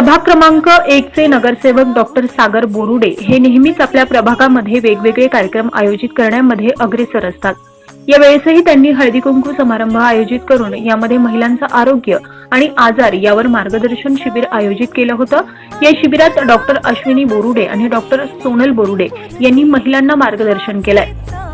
प्रभाग क्रमांक एक चे नगरसेवक डॉक्टर सागर बोरुडे हे नेहमीच आपल्या प्रभागामध्ये वेगवेगळे कार्यक्रम आयोजित करण्यामध्ये अग्रेसर असतात. यावेळेसही त्यांनी हळदी कुंकू समारंभ आयोजित करून यामध्ये महिलांचं आरोग्य आणि आजार यावर मार्गदर्शन शिबिर आयोजित केलं होतं. या शिबिरात डॉक्टर अश्विनी बोरुडे आणि डॉक्टर सोनल बोरुडे यांनी महिलांना मार्गदर्शन केलंय.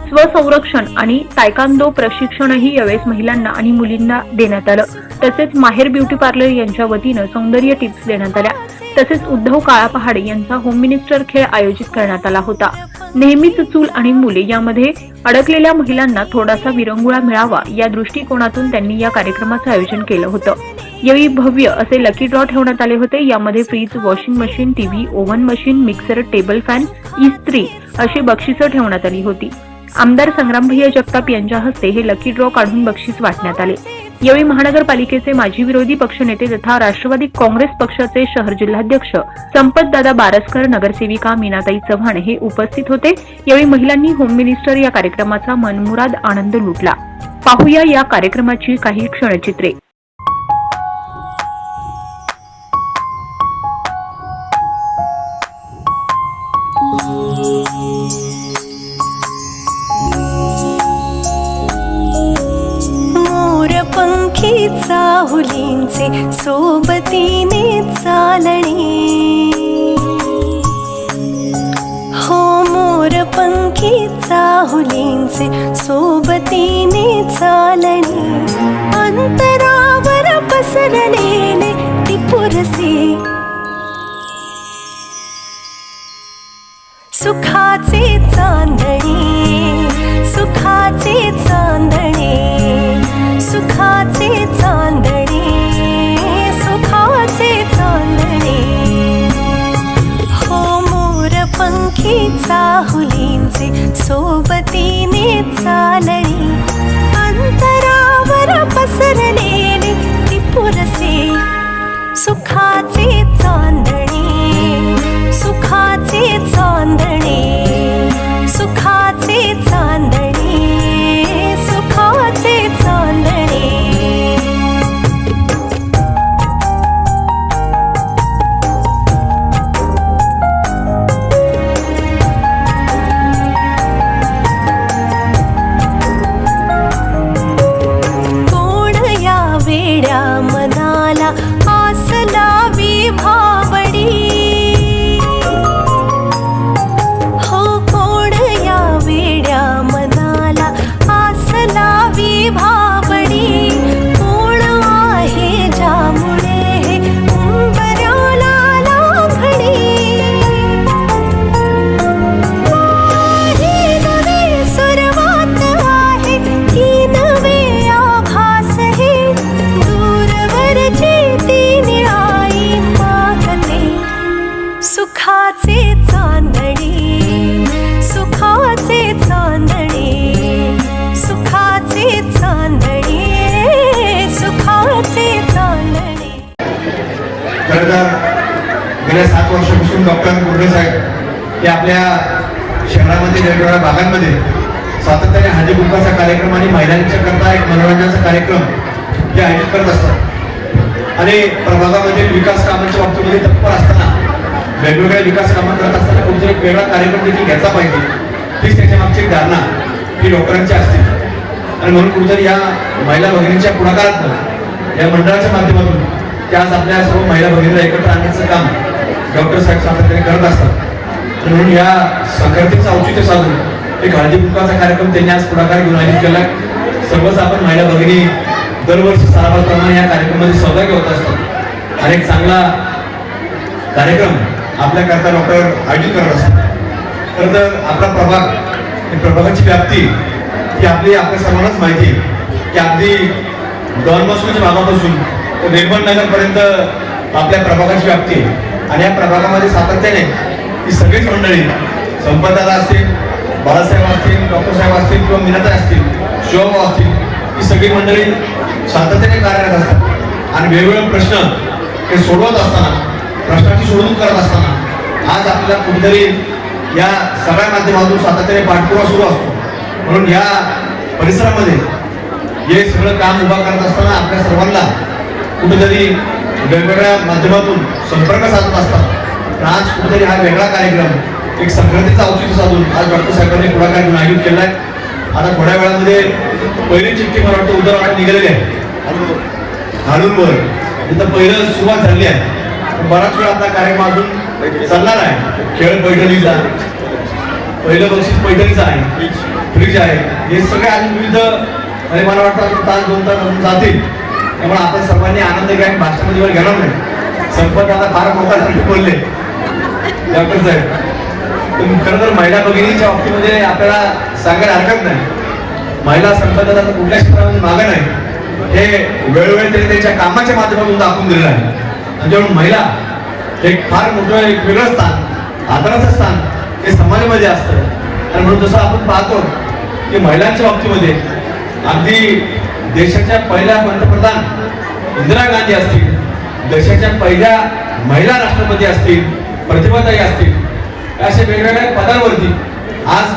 स्वसंरक्षण आणि तायकांदो प्रशिक्षणही यावेळेस महिलांना आणि मुलींना देण्यात आलं. तसेच माहेर ब्युटी पार्लर यांच्या वतीनं सौंदर्य टिप्स देण्यात आल्या. तसेच उद्धव काळा पहाडे यांचा होम मिनिस्टर खेळ आयोजित करण्यात आला होता. नेहमीच चूल आणि मुले यामध्ये अडकलेल्या महिलांना थोडासा विरंगुळा मिळावा या दृष्टिकोनातून त्यांनी या कार्यक्रमाचं आयोजन केलं होतं. यावेळी भव्य असे लकी ड्रॉ ठेवण्यात आले होते. यामध्ये fridge washing machine TV oven machine mixer table fan इस्त्री अशी बक्षिसं ठेवण्यात आली होती. आमदार संग्रामभैया जगताप यांच्या हस्ते हे लकी ड्रॉ काढून बक्षीस वाटण्यात आले. यावेळी महानगरपालिकेचे माजी विरोधी पक्षनेते तथा राष्ट्रवादी काँग्रेस पक्षाचे शहर जिल्हाध्यक्ष संपत दादा बारसकर नगरसेविका मीनाताई चव्हाण हे उपस्थित होते. यावेळी महिलांनी होम मिनिस्टर या कार्यक्रमाचा मनमुराद आनंद लुटला. पाहूया या कार्यक्रमाची काही क्षणचित्रे. मोर पंखी चाहुलींचे सोबतीने चालणे. हो मोर पंखी चाहुलींचे सोबतीने चालणे. पंखी सात वर्षापासून डॉक्टर गुर्डे साहेब हे आपल्या शहरामध्ये वेगवेगळ्या भागांमध्ये सातत्याने हळदी कार्यक्रम आणि महिलांच्या करता एक मनोरंजनाचा कार्यक्रम ते आयोजित करत असतात. आणि प्रभागामध्ये विकास कामांच्या बाबतीमध्ये तत्पर असताना वेगवेगळ्या विकास कामं करत असताना कोणतरी एक वेगळा कार्यक्रम देखील घ्यायचा पाहिजे तीच त्याच्या मागची एक धारणा ही डॉक्टरांची असते. आणि म्हणून कुठेतरी या महिला भगिनींच्या पुढाकारात या मंडळाच्या माध्यमातून त्या आज आपल्या सर्व महिला भगिनीला एकत्र आणण्याचं काम डॉक्टर साहेब सातत्याने करत असतात. म्हणून या संक्रांतीचं औचित्य साधून एक हळदी कुंकाचा कार्यक्रम त्यांनी आज पुढाकार घेऊन आयोजित केला. सर्वच आपण महिला भगिनी दरवर्षी सरावाप्रमाणे या कार्यक्रमामध्ये सहभागी होत असतात आणि एक चांगला कार्यक्रम आपल्याकरता डॉक्टर आयोजित करत असतात. खरं तर आपला प्रभाग प्रभागाची व्याप्ती ही आपली आपल्या सर्वांनाच माहिती आहे. की अगदी डॉन भागापासून तर निर्मल नगरपर्यंत आपल्या प्रभागाची व्याप्ती आहे. आणि या प्रभागामध्ये सातत्याने ही सगळीच मंडळी संपतदादा असतील बाळासाहेब असतील डॉक्टर साहेब असतील किंवा मीनाताई असतील शिवभाऊ असतील ही सगळी मंडळी सातत्याने कार्यरत असतात. आणि वेगवेगळे प्रश्न हे सोडवत असताना प्रश्नाची सोडवणूक करत असताना आज आपल्याला कुठेतरी या सगळ्या माध्यमातून सातत्याने पाठपुरावा सुरू असतो. म्हणून या परिसरामध्ये हे सगळं काम उभा करत असताना आपल्या सर्वांना कुठेतरी वेगवेगळ्या माध्यमातून संपर्क साधत असतात. आज कुठेतरी हा वेगळा कार्यक्रम एक संक्रांतीचा औचित्य साधून आज डॉक्टर साहेबांनी पुढाकार घेऊन आयोजित केला आहे आता थोड्या वेळामध्ये पहिली चिठ्ठी मला वाटतं उद्या वाटत निघालेली आहे हाडूनवर तिथं पहिलं सुरुवात झाली आहे. पण बराच वेळ आता कार्यक्रम अजून चालणार आहे. खेळ पैठणीचा पहिलं बक्षीस पैठणीचं आहे. फ्रीज आहे. हे सगळे अजून विविध आणि मला वाटतं तास दोन तास जातील. त्यामुळे आपण सर्वांनी आनंद घ्या आणि भाषणामध्ये वेळ घेणार नाही. संपत आता फार मोठा बोलले. डॉक्टर साहेब पण खरं तर महिला भगिनीच्या बाबतीमध्ये आपल्याला सांगायला हरकत नाही. महिला संपत आता कुठल्या क्षेत्रामध्ये मागं नाही. हे वेळोवेळी त्यांनी त्यांच्या कामाच्या माध्यमातून दाखवून दिलेलं आहे. आणि जेव्हा महिला हे एक फार मोठं एक वेगळं स्थान आदराचं स्थान हे समाजामध्ये असतं. आणि म्हणून जसं आपण पाहतो की महिलांच्या बाबतीमध्ये अगदी देशाच्या पहिल्या पंतप्रधान इंदिरा गांधी असतील देशाच्या पहिल्या महिला राष्ट्रपती असतील प्रतिभाताई असतील अशा वेगवेगळ्या पदांवरती आज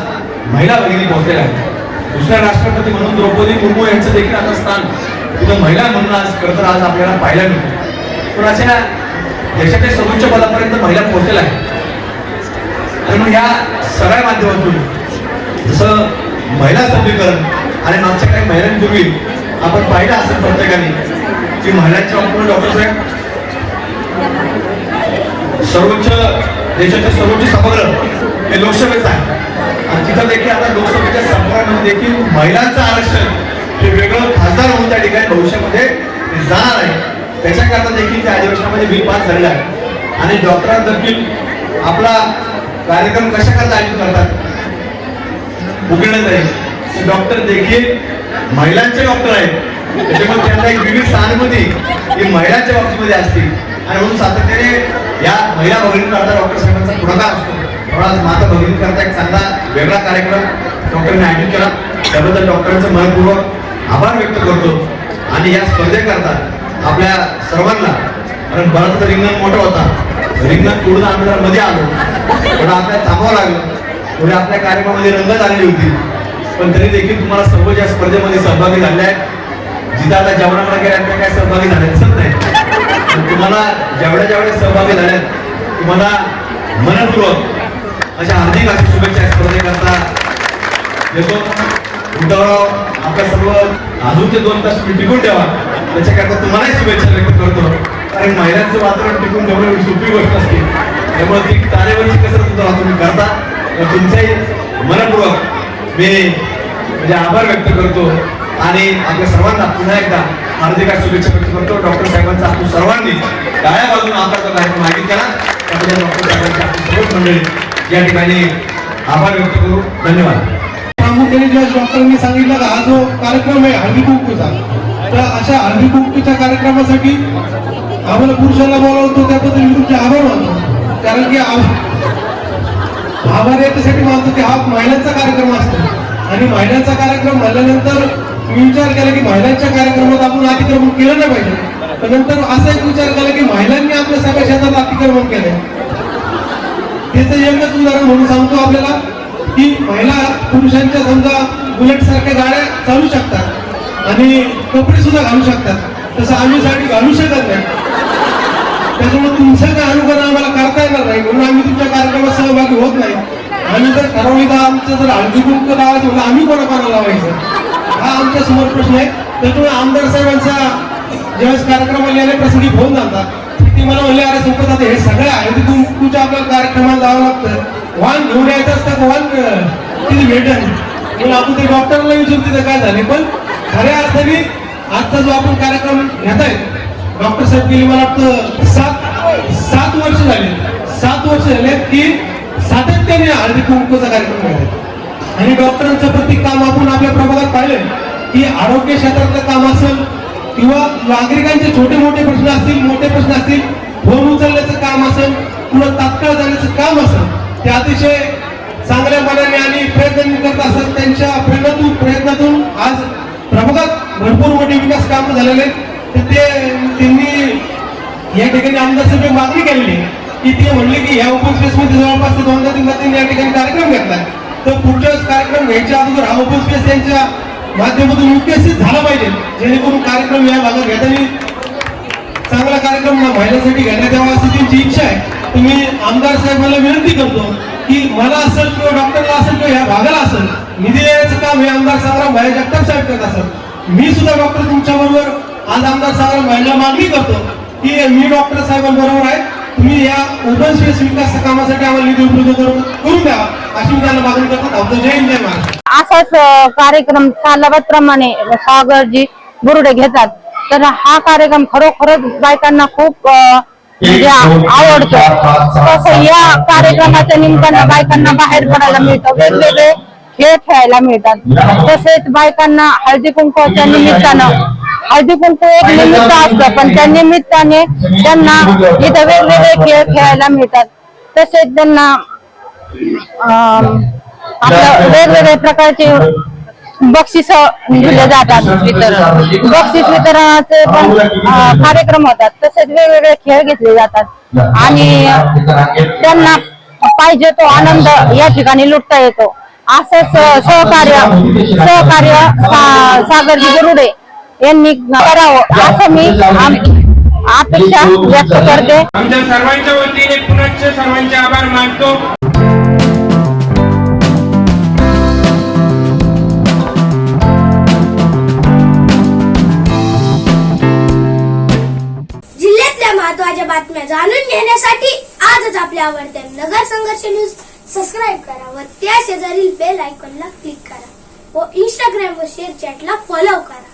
महिला भगिनी पोहोचलेल्या आहेत. दुसऱ्या राष्ट्रपती म्हणून द्रौपदी मुर्मू यांचं देखील आता स्थान तिथं महिला म्हणून आज खरं आज आपल्याला पाहायला मिळतो. पण अशा देशाच्या सर्वोच्च पदापर्यंत महिला पोहोचलेल्या आहेत. आणि मग या सगळ्या माध्यमातून जसं महिला सबलीकरण आणि मागच्या काही महिन्यांपूर्वी आपण पाहिलं असेल प्रत्येकाने की महिलांच्या बाबतीत डॉक्टर साहेब सर्वोच्च देशाचे सर्वोच्च सभागृह हे लोकसभेचं आहे. आणि तिथं देखील आता लोकसभेच्या सभागृहामध्ये देखील महिलांचं आरक्षण हे वेगळं खासदार होऊन त्या ठिकाणी भविष्यामध्ये जाणार आहे. त्याच्याकरता देखील त्या अधिवेशनामध्ये बिल पास झालेलं आहे. आणि डॉक्टरांना देखील आपला कार्यक्रम कशा करता आयोजित करतात? उघडण्यात आहे डॉक्टर देखील महिलांचे डॉक्टर आहेत. त्याच्यामुळे त्यांना एक विविध सहानुभूती ही महिलांच्या बाबतीमध्ये असते. आणि म्हणून सातत्याने या महिला भगिनीकरता डॉक्टर साहेबांचा पुढाकार असतो. थोडा माता भगिनीकरता एक चांगला वेगळा कार्यक्रम डॉक्टरने आयोजित केला. त्याबद्दल डॉक्टरांचं मनपूर्वक आभार व्यक्त करतो. आणि या स्पर्धेकरता आपल्या सर्वांना. कारण बराच रिंगण मोठा होता. रिंगण पूर्ण आम्ही जरा मध्ये आलो. पण आपल्याला थांबावं लागलं. पुढे आपल्या कार्यक्रमामध्ये रंगत आलेली होती. पण तरी देखील तुम्हाला सर्व ज्या स्पर्धेमध्ये सहभागी झाले आहेत जिथं आता जेवणा त्या काय सहभागी झाले दिसत नाही. पण तुम्हाला जेवढ्या जेवढ्या सहभागी झाल्यात तुम्हाला मनपूर्वक अशा हार्दिक अशा शुभेच्छा स्पर्धे स्पर्धेकरता देतो. उद्धवराव आपल्या सर्व अजूनचे दोन तास तुम्ही टिकून ठेवा. त्याच्याकरता तुम्हालाही शुभेच्छा व्यक्त करतो. कारण महिलांचं वातावरण टिकून ठेवणं ही सोपी गोष्ट असते. त्यामुळे ती तारेवरची कसरत सुद्धा तुम्ही करता. तुमच्याही मनपूर्वक मी म्हणजे आभार व्यक्त करतो. आणि आपल्या सर्वांना पुन्हा एकदा हार्दिक शुभेच्छा व्यक्त करतो. डॉक्टर साहेबांचा आपण सर्वांनी डाळ्या बाजून आमचा कार्यक्रम आयोजित केला त्याबद्दल डॉक्टर साहेबांची आपली सर्व मंडळी या ठिकाणी आभार व्यक्त करू. धन्यवाद. प्रामुख्याने ज्या डॉक्टरांनी सांगितलं का हा जो कार्यक्रम आहे हळदी कुंकूचा तर अशा हळदी कुंकूच्या कार्यक्रमासाठी आम्हाला पुरुषांना बोलावतो त्याबद्दल मी तुमचे आभार मानतो. कारण की आभार याच्यासाठी मानतो की हा महिलांचा कार्यक्रम असतो. आणि महिलांचा कार्यक्रम म्हणल्यानंतर मी विचार केला की महिलांच्या कार्यक्रमात आपण अतिक्रमण केलं नाही पाहिजे. पण नंतर असा एक विचार केला की महिलांनी आपल्या सगळ्या शेतात अतिक्रमण केलंय. त्याचं एकच उदाहरण म्हणून सांगतो आपल्याला की महिला पुरुषांच्या समजा बुलेट सारख्या गाड्या चालू शकतात आणि कपडे सुद्धा घालू शकतात. तसं आम्ही साडी घालू शकत नाही. त्याच्यामुळे तुमचं काय अनुकरण आम्हाला करता येणार नाही म्हणून आम्ही तुमच्या कार्यक्रमात सहभागी होत नाही. आम्ही जर ठरवली तर आमचं जर हळदी लावायचं म्हणजे आम्ही कोणा कोणाला लावायचं? हा आमच्यासमोर प्रश्न आहे. त्याच्यामुळे आमदार साहेबांचा ज्यावेळेस कार्यक्रमाला येण्या प्रसंगी फोन झाला ते मला म्हणले अरे सोबत आता हे सगळं हळदी कुंकूच्या आपल्या कार्यक्रमाला जावं लागतं. वाहन घेऊन यायचं असतं का वाहन तिथे किती भेटल म्हणून आपण ते डॉक्टरला विचारून तिथं काय झाले पण खऱ्या अर्थाने आजचा जो आपण कार्यक्रम घेत आहे डॉक्टर साहेब गेले मला वाटतं सात सात वर्ष झाले. सात वर्ष झाले की सातत्याने हळदी कुंकूचा कार्यक्रम घेत आणि डॉक्टरांचं प्रत्येक काम आपण आपल्या प्रभागात पाहिलं की आरोग्य क्षेत्रातलं काम असेल किंवा नागरिकांचे छोटे मोठे प्रश्न असतील मोठे प्रश्न असतील फोन उचलण्याचं काम असेल किंवा तात्काळ जाण्याचं काम असेल ते अतिशय चांगल्या मनाने आणि प्रयत्न करत असतात त्यांच्या प्रयत्नातून प्रयत्नातून आज प्रभागात भरपूर मोठे विकास कामं झालेले आहेत. तर ते त्यांनी या ठिकाणी आमदार साहेब मागणी केलेली आहे. की ते म्हणले की ह्या ओपन स्पेस मध्ये जवळपास ते दोनदा तीनदा त्यांनी या ठिकाणी कार्यक्रम घेतलाय. तर पुढच्या कार्यक्रम घ्यायच्या अगोदर हा ओपन स्पेस त्यांच्या माध्यमातून विकसित झाला पाहिजे. जेणेकरून कार्यक्रम या भागात घेताना चांगला कार्यक्रम महिलांसाठी घेण्यात यावा अशी त्यांची इच्छा आहे. तर मी आमदार साहेबांना विनंती करतो की मला असेल किंवा डॉक्टरला असेल किंवा ह्या भागाला असेल निधी देण्याचं काम हे आमदार संग्राम भाई जगताप साहेब करत असत मी सुद्धा डॉक्टर तुमच्या बरोबर आज आमदार साहेब महिला मागणी करतो की मी डॉक्टर साहेबांबरोबर आहे. तुम्ही या ओपन स्पेस विकास कामासाठी आम्हाला निधी उपलब्ध करून करून द्यावा. अशी मी त्यांना मागणी करतो धावतो जय हिंद जय महाराष्ट्र. असाच कार्यक्रम सालाबादप्रमाणे सागरजी बुरुडे घेतात. तर हा कार्यक्रम खरोखरच बायकांना खूप म्हणजे आवडतो. तसं या कार्यक्रमाच्या निमित्तानं बायकांना बाहेर पडायला मिळतं. वेगवेगळे खेळ खेळायला मिळतात. तसेच बायकांना हळदी कुंकवाच्या निमित्तानं हळदी कुंकू एक निमित्त असतं पण त्या निमित्ताने त्यांना इथं वेगवेगळे खेळ खेळायला मिळतात. तसेच त्यांना अं, आपलं वेगवेगळे प्रकारचे बक्षीस दिले जातात बक्षीस वितरणाचे पण कार्यक्रम होतात. तसेच वेगवेगळे खेळ घेतले जातात. आणि त्यांना पाहिजे तो आनंद या ठिकाणी लुटता येतो. असंच सहकार्य सहकार्य सागरजी गरुडे यांनी करावं असं मी अपेक्षा व्यक्त करते. आमच्या सर्वांच्या वतीने पुनश्च सर्वांचे आभार मानतो. जिल्ह्यातल्या महत्त्वाच्या बातम्या जाणून घेण्यासाठी आजच आपल्या आवडत्या नगर संघर्ष न्यूज सबस्क्राईब करा व त्या शेजारील बेल आयकॉनला क्लिक करा व इंस्टाग्राम व शेअर चॅटला फॉलो करा.